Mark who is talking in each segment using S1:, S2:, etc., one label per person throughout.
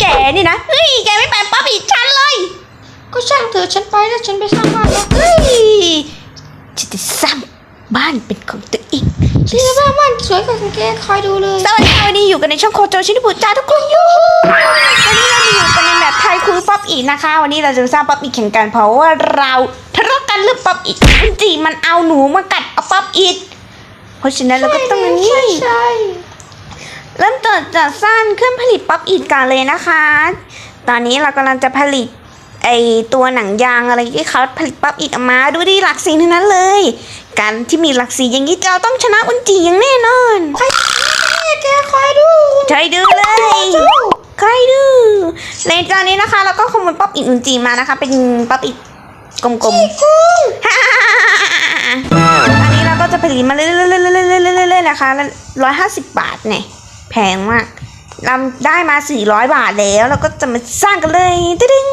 S1: แกนี่นะเฮ้ยแกไม่แปลป๊อปอีกฉันเลย
S2: ก็ช่างเถอะฉันไปแล้วฉันไปสร้างบ้านแล้ว
S1: เฮ้ยฉันจะสร้างบ้านเป็นของตัวเอง
S2: ฉันจะสร้างบ้านสวยกว่าของแกคอยดูเลย
S1: สวัสดีค่ะวันนี้อยู่กันในช่องโคโจชินิบุจ้าทุกคนยูฮูวันนี้เราอยู่กันในแบบไทยคุยป๊อปอีกนะคะ วันนี้เราจะสร้างป๊อปอีกแข่งกันเพราะว่าเราทะเลาะกันเรื่องป๊อปอีกจริงๆมันเอาหนูมากัดเอาป๊อปอีกเพราะฉะนั้นเราก็ต้องนี่
S2: ใช่ใช่
S1: เริ่มต้นจากสร้างเครื่องผลิตป๊อปอีทกันเลยนะคะ ตอนนี้เรากำลังจะผลิตไอตัวหนังยางอะไรที่เขาผลิตป๊อปอีทออกมาดูดิหลักสีทั้งนั้นเลย การที่มีหลักสีอย่างนี้เราต้องชนะอุนจีอย่างแน่นอน
S2: แกคอยดู
S1: ใช่ดูเลยใครดูในตอนนี้นะคะ เราก็ขโมยป๊อปอีทอุนจีมานะคะ เป็นป๊อปอีทกลมๆ
S2: กุ้ง
S1: ตอนนี้เราก็จะผลิตมาเรื่อยๆๆๆๆๆๆนะคะร้อยห้าสิบบาทเนี่ย แพงมากเราได้มา 400 บาทแล้วเราก็จะมาสร้างกันเลยตึ้ง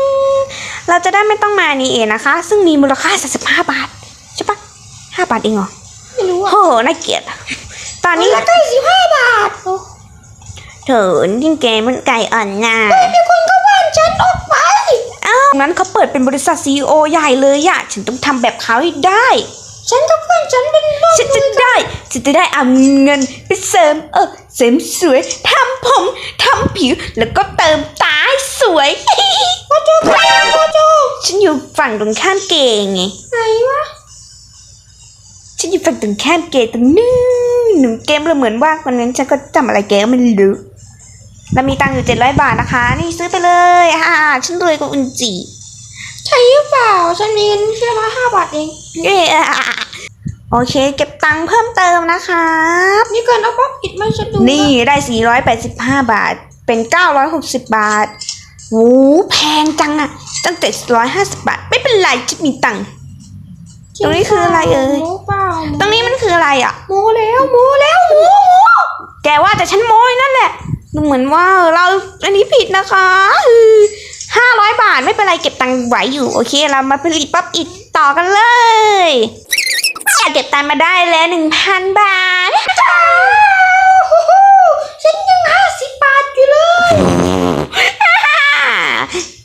S1: เราจะได้ไม่ต้องมานี่เองนะคะ ซึ่งมีมูลค่า 35 บาท ใช่ปะ5บาทเองเหรอ
S2: ไม่รู้
S1: โอ้
S2: อะ
S1: โหน่าเกลียดอะตอนนี้
S2: ละได้สิบห้าบาทโอ้
S1: เถินยิ่งแกมันไก่อ่อนน่ะ
S2: มีคนเข้าบ้านฉันออกไป
S1: อ้าวงั้นเขาเปิดเป็นบริษัทซีอใหญ่เลยอะฉันต้องทำแบบเขาให้ได้
S2: ฉันกับเพื่อนฉันเป็นบ้าน
S1: ฉันจะได้ฉันจะได้เอาเงินไปเสริมเออเสริมสวยทำผมทำผิวแล้วก็เติมตาให้สวย
S2: โอโจโอโจ
S1: ฉันอยู่ฝั่งตรงข้ามเกย์ไง
S2: ไหนวะ
S1: ฉันอยู่ฝั่งตรงข้ามเกย์ตรงนู้นหนุ่มเกมเราเหมือนว่าวันนั้นฉันก็จำอะไรแกก็ไม่รู้เรามีตังค์อยู่เจ็ดร้อยบาทนะคะ นี่ซื้อไปเลยฮ่าฉันรวยกว่าอุนจี
S2: ใช่หรือเปล่า ฉันมีเงินแค่ร้อยห้าบาทเอง
S1: เย้โอเค เก็บตังค์เพิ่มเติมนะคะ
S2: นี่เกินเอาป๊อปอิดมาฉันดู
S1: นี่ได้ 485 บาท เป็น 960 บาทโอ้แพงจังอะตั้งแต่150 บาท ไม่เป็นไรจะมีตังค์ตรงนี้คืออะไรเอ่ย
S2: หมูเปล่า
S1: ตรงนี้มันคืออะไรอะ
S2: หมูแล้วหมูแล้วหมูหมู
S1: แกว่าแต่ฉันโมยนั่นแหละ ดูเหมือนว่าเราอันนี้ผิดนะคะ ห้าร้อยบาทไม่เป็นไรเก็บตังค์ไหวอยู่โอเค เรามาผลิตป๊อปอิดต่อกันเลยเก็บตังค์มาได้แล้วหนึ่งพันบาท
S2: ฉันยังห้าสิบบาทอยู่เลย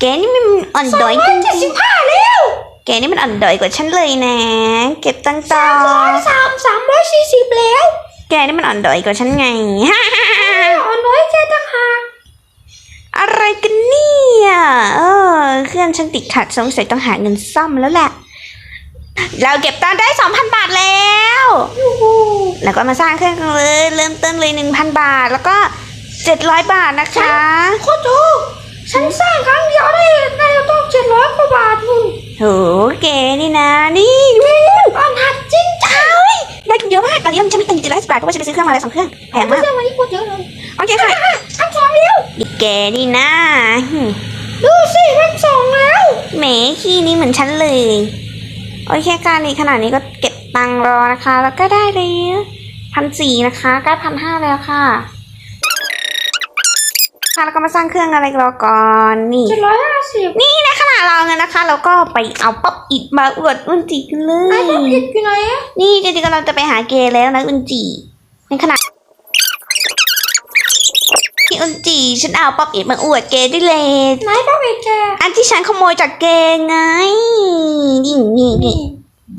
S1: แกนี่มันอ่อน
S2: สอง
S1: ด้อย
S2: ร้
S1: จ
S2: อยเจ็ด
S1: ริ
S2: สิ
S1: ง
S2: บห้าแล้ว
S1: ๆแกนี่มันอ่อนด้อยกว่าฉันเลยนะ เก็บตังค์ต่อ
S2: สามร้อยสามสามร้อยสี่สิบแล้ว
S1: แกนี่มันอ่อนด้อยกว่าฉันไง
S2: อ๋อน้อยแค่ต่างหาก
S1: อะไรกัน เนี่ยเออเครื่องฉันติดขัดสงสัยต้องหาเงินซ่อมแล้วแหละ เราเก็บตังค์ได้สองพันบาทแล้ว
S2: ยูฮู
S1: แล้วก็มาสร้างเครื่องกันเลยเริ่มต้นเลยหนึ่งพันบาท แล้วก็เจ็ดร้อยบาทนะคะ
S2: โคตรโจฉันสร้างครั้งเดียวได้ได้ต้องเจ็ดร้อยกว่าบาทนู่น
S1: โหแกนี่นะนี่ดู
S2: อ่อนหัดจริงจัง
S1: ได้เยอะมากตอนนี้ฉันไม่ตังค์เจ็ดร้อยสิบบาทเพราะว่าฉันไปซื้อเครื่องมาแล้วสองเครื่องแพง
S2: ไม่
S1: มาก
S2: ใช่วันนี้โคตรเยอะเลย
S1: โอเคค่ะ
S2: อันสองแล้ว
S1: แกนี่นะหึ
S2: ดูสิมันสองแล้ว
S1: แหมขี้นี้เหมือนฉันเลย โอเคการนี้ขนาดนี้ก็เก็บตังค์รอนะคะ แล้วก็ได้เลยพันสี่นะคะใกล้พันห้าแล้วค่ะ ค่ะแล้วก็มาสร้างเครื่องอะไรรอก่อนนี่
S2: เจ็ดร้อยห้าสิบ
S1: นี่ในขณะเราเงินนะคะ เราก็ไปเอาป๊อปอิดมาอวดอุนจิกันเล
S2: ไอ้
S1: ย
S2: ป๊อปอิดอยู่ไหนอะ
S1: นี่จริงๆเราจะไปหาเกย์แล้วนะอุนจิในขณะที่อุนจิฉันเอาป๊อปอิดมาอวดเกย์ด้วยเลย
S2: ไหนป๊อปอิดแก
S1: อันที่ฉันขโมยจากเกย์ไงนี่นี่นี่
S2: นี่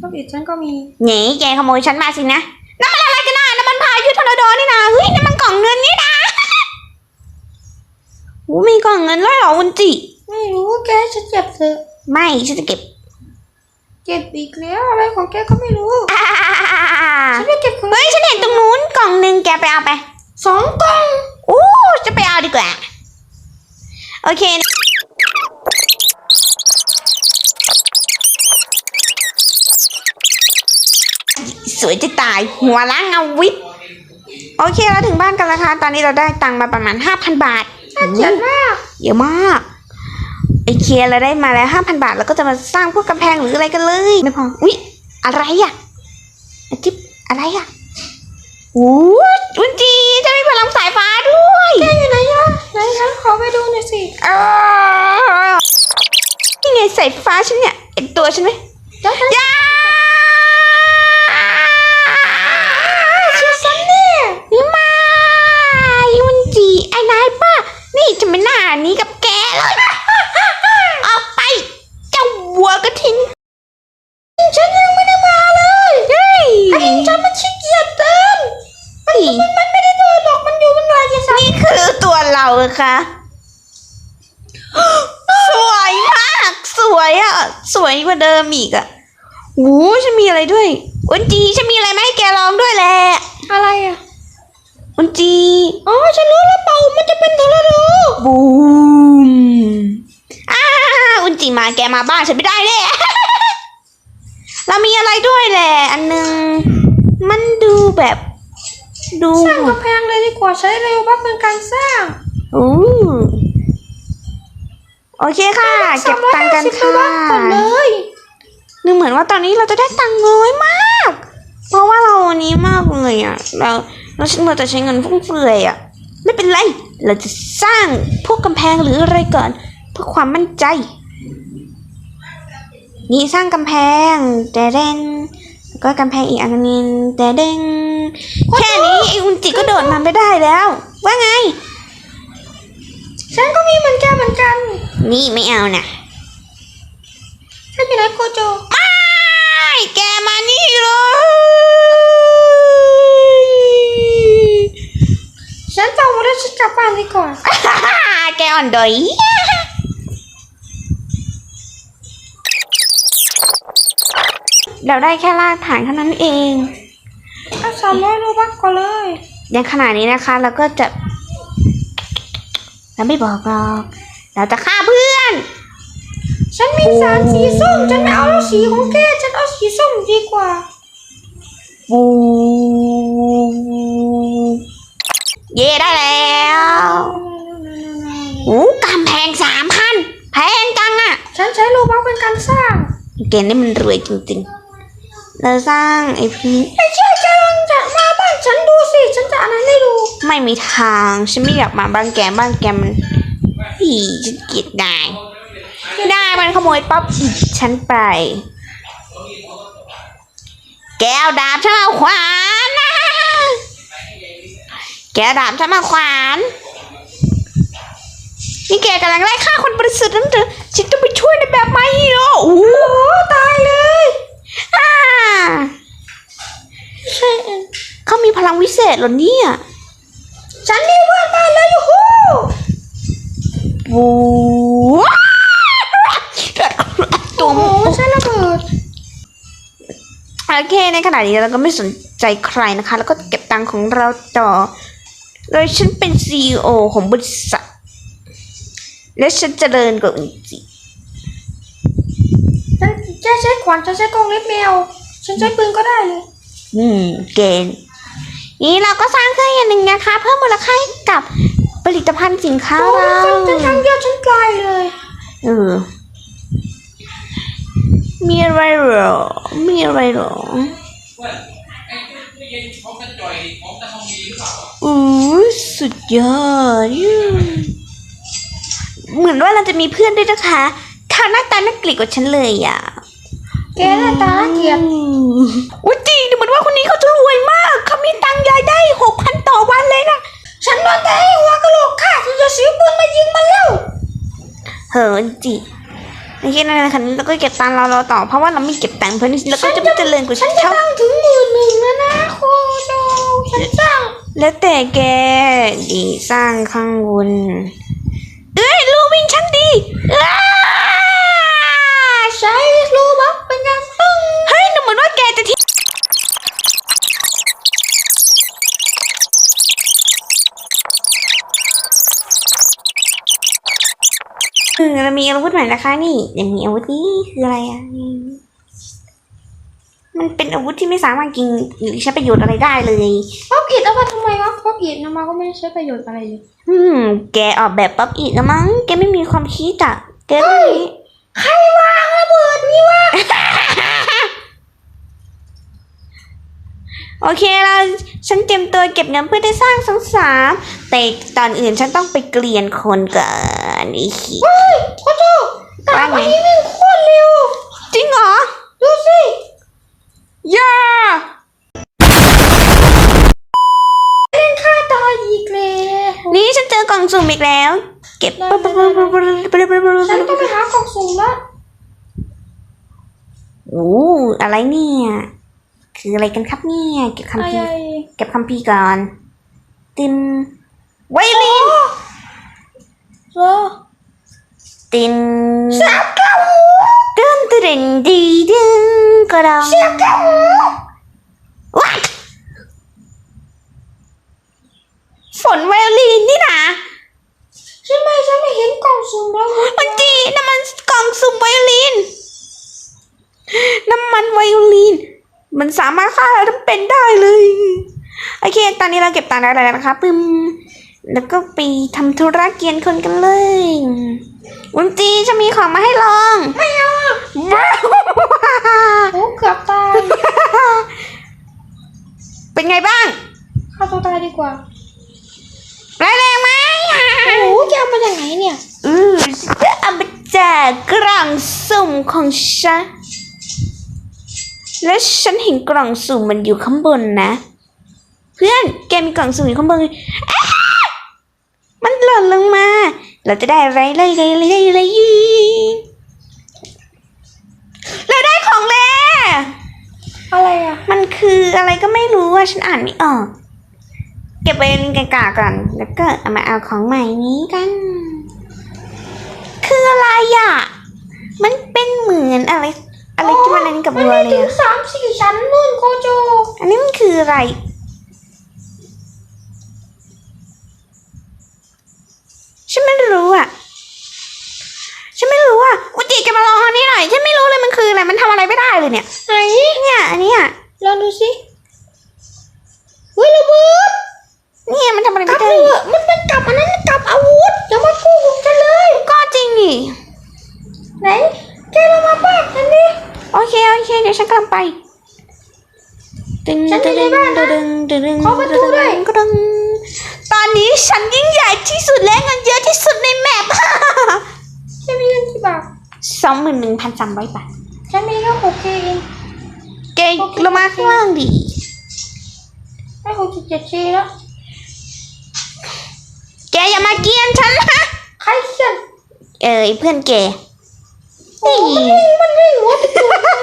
S2: ป๊อปอิดฉันก็มี
S1: หนีแกขโมยฉันมาสินะน้ำมันอะไรกันนะน้ำมันพายุทอร์นาโดนี่นะเฮ้ยน้ำมันกล่องเงินนี่นะ โอ้มีกล่องเงินด้วยเหรออุนจิ
S2: ไม่รู้แกฉันเก็บเถอะ
S1: ไม่ฉันจะเก็บ
S2: เก็บอีกแล้วอะไรของแกก็ไม่รู้
S1: อ่า
S2: ฉันไม่เก็บของ
S1: เฮ้ยฉันเห็นตรงนู้นกล่องหนึ่งแกไปเอาไป
S2: สองกล่อง
S1: โอ้จะไปเอาดีกว่า โอเคสวยจะตายหัวล้างเงาวิบโอเคเราถึงบ้านกันแล้วค่ะ ตอนนี้เราได้ตังค์มาประมาณห้าพันบาท
S2: น่าเกลียดมาก
S1: เยอะมากไอเคลียร์เราได้มาแล้วห้าพันบาทแล้วก็จะมาสร้างพวกกำแพงหรืออะไรกันเลยไม่พออุ๊ยอะไรอะไอจิ๊บอะไรอะโอ้ยอุนจีจะมีพลังสายฟ้าด้วย
S2: แกอยู่ไหนอะไหนฉันขอไปดูหน่อยสิ
S1: เออนี่ไงสายฟ้าฉันเนี่ยเห็นตัวฉันไหม
S2: เจ้าฉัน
S1: ยา
S2: เชื่อฉันเนี่ย
S1: ไม่อุนจีไอ้นายป้า นี่จะไม่น่านาดนี้กับแกเลยออกไป เจ้าวัวกระทิง
S2: ฉันยังไม่ได้มาเลย
S1: เฮ้ย
S2: ไอ้ฉันมันขี้เกียจเดิน
S1: นี่
S2: มันไม่ได้เดินหรอกมันอยู่บนไหล่ที่สาม
S1: นี่คือตัวเราค่ะสวยมากสวยอะ สวยกว่าเดิมอีกอะโอ้ฉันมีอะไรด้วยอุนจีฉันมีอะไรมาให้แกลองด้วยแหละ
S2: อะไรอะ
S1: อุนจี
S2: อ๋อ ฉันรู้แล้วเป่า
S1: บูมอ้าอุนจิมาแกมาบ้านฉันไม่ได้แน่เรามีอะไรด้วยแหละ อันหนึง มันดูแบบ ดู
S2: สร้างกำแพงเลยดีกว่าใช้เร็วมากเป็นการสร้าง
S1: อู้โอเคค่ะ เก็บตังค์กัน
S2: 350
S1: ค่ะ
S2: บาทก่อนเลย
S1: ดูเหมือนว่าตอนนี้เราจะได้ตังค์น้อยมาก เพราะว่าเราอันนี้มากเลยอะ เราเราใช้เราจะใช้เงินฟุ่มเฟือยอะไม่ เป็นไรเราจะสร้างพวกกำแพงหรืออะไรก่อน เพื่อความมั่นใจ นี่สร้างกำแพงแต่เด้งแล้วก็กำแพงอีกอันนึงแต่เด้งแค่นี้ไอ้อุนจิก็โดดมาไม่ได้แล้ว ว่าไง
S2: ฉันก็มีเหมือนแกเหมือนกัน
S1: นี่ไม่เอานะ
S2: ฉันอยู่ไหนโกโจ
S1: ไม่แกมานี่เลย
S2: ฉันเป่าหมดแล้วฉัน กลับบ้านดีกว่า
S1: แกอ่อนดอยเราได้แค่รากฐานเท่านั้นเอง
S2: เอาสามร้อยโลบักก่อนเลย
S1: อย่างขนาดนี้นะคะเราก็จะเราไม่บอกหรอกเราจะฆ่าเพื่อน
S2: ฉันมีสารสีส้ม ฉันไม่เอาแล้วสีของแก ฉันเอาสีส้มดีกว่า
S1: บู เย่ได้แล้วโอ้กำแพงสามพันแพงจังอะ
S2: ฉันใช้โลบักเป็นการสร้าง
S1: เกณฑ์นี่มันรวยจริงๆเราสร้างไอ้พี่
S2: ไม่เชื่อแกลองจะมาบ้านฉันดูสิ ฉันจะเอะไรให้ดู
S1: ไม่มีทาง ฉันไม่อยากมาบ้านแกบ้านแกมันอีฉันเกลียดนายได้มันขโมยป๊อปอีกฉันไป แกเอาดาบฉันมาขวานนะ แกเอาดาบฉันมาขวาน นี่แกกำลังไล่ฆ่าคนบริสุทธิ์นั่นเถอะฉันต้องไปช่วยในแบบไม่ฮีโร่โอ้โห
S2: โอ้ตายเลย
S1: อ่าใช่เขามีพลังวิเศษเหรอเนี่ย
S2: ฉันมีเพื่อนบ้านแล้วยูฮู
S1: ว้ตุ่
S2: โอ้
S1: ม
S2: โหฉันระเบิด
S1: โอเคในขณะนี้เราก็ไม่สนใจใครนะคะ แล้วก็เก็บตังค์ของเราต่อ โดยฉันเป็นซีอของบริษัท และฉันเจริญกว่าอื่นสิ
S2: ฉันจะใช้ขวานฉันใช้กรงเล็บแมว ฉันใช้ปืนก็ได้เลย
S1: อืม เกณฑ์นี้เราก็สร้างเครื่องอย่างหนึ่งนะคะ เพิ่มมูลค่าให้กับผลิตภัณฑ์สินค้า
S2: โอ้
S1: เรา
S2: ฉันฉันครั้งเดียวฉันตายเลย
S1: เออ มีอะไรเหรอ มีอะไรเหรอ
S3: ว่าไอ้ตู้ เย็นของกระจ่อยของตะทองมีหรือเปล่าอะ
S1: อู้สุดยอดยูเหมือนว่าเราจะมีเพื่อนด้วยนะคะเขาหน้าตาน่าเกลียดกว่าฉันเลยอะ
S2: แกหน้าตาน่าเกลียด
S1: อุ้ยจริงดูเหมือนว่าคนนี้เขาจะรวยมาก เขามีตังค์รายได้หกพันต่อวันเลยนะ
S2: ฉันโดนแต่ไอ้หัวกะโหลกฆ่าฉันจะซื้อปืนมายิงมันแล้ว
S1: เหินจิโอเคนั่นแหละค่ะเราก็เก็บตังค์เราเราต่อเพราะว่าเราไม่เก็บตังค์เพื่อนเราก็จะไม่เจริญกว่า
S2: ฉั
S1: ฉั
S2: น
S1: น
S2: จะ
S1: เท่า
S2: ตั้งถึงหมื่นหนึ่งแล้วนะ โคโดฉันสร้าง
S1: แล้วแต่แกดีสร้างข้างบนเอ้ยลูวิ่งช่างดี
S2: ใช้โลบักเป็นการปึ้ง
S1: เฮ้ยดูเหมือนว่าแกจะทิ้งเออเรามีอาวุธใหม่นะคะนี่ยังมีอาวุธนี้คืออะไรอะ มันเป็นอาวุธที่ไม่สามารถกินหรือใช้ประโยชน์อะไรได้เลย
S2: ป๊อปอิดเอามาทำไมวะป๊อปอิดเอามาก็ไม่ได้ใช้ประโยชน์อะไรเลย
S1: อืม แกออกแบบป๊อปอีกแล้วมั้ง แกไม่มีความคิดอะแกก็ไม่
S2: ใครวางระเบิดนี่วะ
S1: โอเคเราฉันเตรียมตัวเก็บเงินเพื่อได้สร้างสังสามแต่ตอนอื่นฉันต้องไปเกลียนคนก่อนอีกที
S2: เฮ้ยโคโจตามอันนี้วิ่งโคตรเร็ว
S1: จริงเหรอ
S2: ดูสิ
S1: ย่า
S2: เล่นฆ่าตายอีกแล้ว
S1: นี่ฉันเจอกล่องสุ่มอีกแล้ว เก็บ
S2: ได้ได้ได้ฉันต้องไปหากล่องสุ่มละ
S1: โอ้อะไรเนี่ย คืออะไรกันครับเนี่ย เก็บ
S2: อะ
S1: คำพี
S2: ไร
S1: ร์เก็บคำพีร์ก่อนตินไวโอลิน
S2: เออ
S1: ตินสา มเก้าดึงดึงดีดึงกระดองเสียบเก้าว้าฝนไวโอลินนี่นะ
S2: ใช่ไหมฉันไม่เห็นกล่องสุ่มแล้ว
S1: มันจีน้ำมันกล่องสุ่มไวโอลิน น้ำมันไวโอลิน มันสามารถฆ่าเราทั้งเป็นได้เลย โอเค ตอนนี้เราเก็บตังค์ได้แล้วนะคะปึ้ม แล้วก็ไปทำธุระเกียนคนกันเลยวุ้นจีจะมีของมาให้ลอง ไม่เอา
S2: โอ้เกือบตาย
S1: เป็นไงบ้าง
S2: ฆ่าตัวตายดีกว่า
S1: ร้ายแรงไหม
S2: โอ้แกเอามาจากไหนเนี่ย
S1: อือจะเอาไปแจกกล่องสุ่มของฉัน และฉันเห็นกล่องสุ่มมันอยู่ข้างบนนะ เพื่อนแกมีกล่องสุ่มอยู่ข้างบนอ้ามันห ล่นลงมา เราจะได้อะไรเลยเลยเลยเลยเลยเราได้ของแล้ว
S2: อะไรอะ
S1: มันคืออะไรก็ไม่รู้อะฉันอ่านไม่ออก เก็บไว้ในกากาก่อน แล้วก็เอามาเอาของใหม่นี้กัน คืออะไรอะ มันเป็นเหมือนอะไร อะไรที่มันอะไรนี่กับ
S2: มัน
S1: บัว
S2: มี
S1: เลย
S2: ถึง
S1: อะ
S2: สามสี่ชั้นนู่นโคโจ
S1: อันนี้มันคืออะไร ฉันไม่รู้อะ ฉันไม่รู้อะอุจิจะมาลองอันนี้หน่อย ฉันไม่รู้เลยมันคืออะไร มันทำอะไรไม่ได้เลยเนี่ย
S2: ไหน
S1: เนี่ย อันเนี้ย
S2: ลองดูสิเฮ้ยระเบิด
S1: เนี่ยมันทำอะไร
S2: กลั
S1: ไม่
S2: บ
S1: ได้
S2: เลยอะมันเป็นกลับอันนั้นกลับอาวุธอย่ามาโกหกฉันเลย
S1: ก็จริงนี่
S2: ไหนแกลงมาป้าฉันดิ
S1: โอเคโอเคเดี๋ยวฉันกำลังไปตึง
S2: ฉัน
S1: ตึ
S2: ไม่
S1: ง
S2: ได้
S1: ตึง
S2: บ้านนะ
S1: ตึงตึงตึง
S2: ขอประตูด้วย
S1: ตึงตึงตอนนี้ฉันยิ่งใหญ่ ที่สุดและเงินเยอะที่สุดในแมป
S2: ฉันมีเงินกี่บาท
S1: สองหมื่นหนึ่งพันสามร้อยบาท
S2: ฉันมีแค่หกเคเอง
S1: แกลงมาข้างล่างดิ
S2: ได้หกสิบเจ็ดเคแล้ว
S1: แกอย่ามาเกลียนฉันนะ
S2: ใครเขียน
S1: เอ้ยเพื่อนแก
S2: โอ้มันไม่มันไม่หัวติดตัวเลย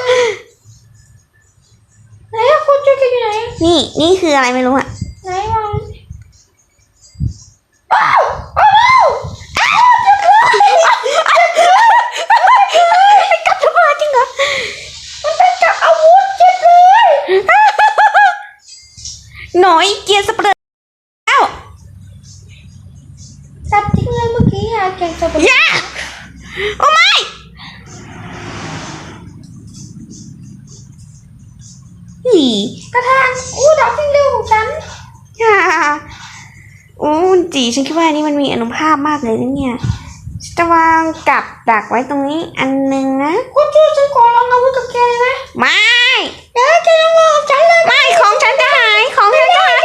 S2: ไหนอะโคโจแกอยู่ไหน
S1: นี่นี่คืออะไรไม่รู้อะ
S2: ไหนวา
S1: เป็
S2: ย่
S1: โอ้ไม่หี
S2: กระทานอู้ดอกฟิงเร็วของฉัน
S1: ฮ่าอู้จีฉันคิดว่าอันนี้มันมีอนุภาพมากเลยนะเนี่ยจะวางกับดักไว้ตรงนี้อันหนึ่งนะ
S2: คุณวยฉันก่อนลองเอาวุธกับแกเลยไหม
S1: ไม่
S2: เดี๋ยวแกลองรอฉันเลยไม่ของฉันจะหายของฉันจะหาย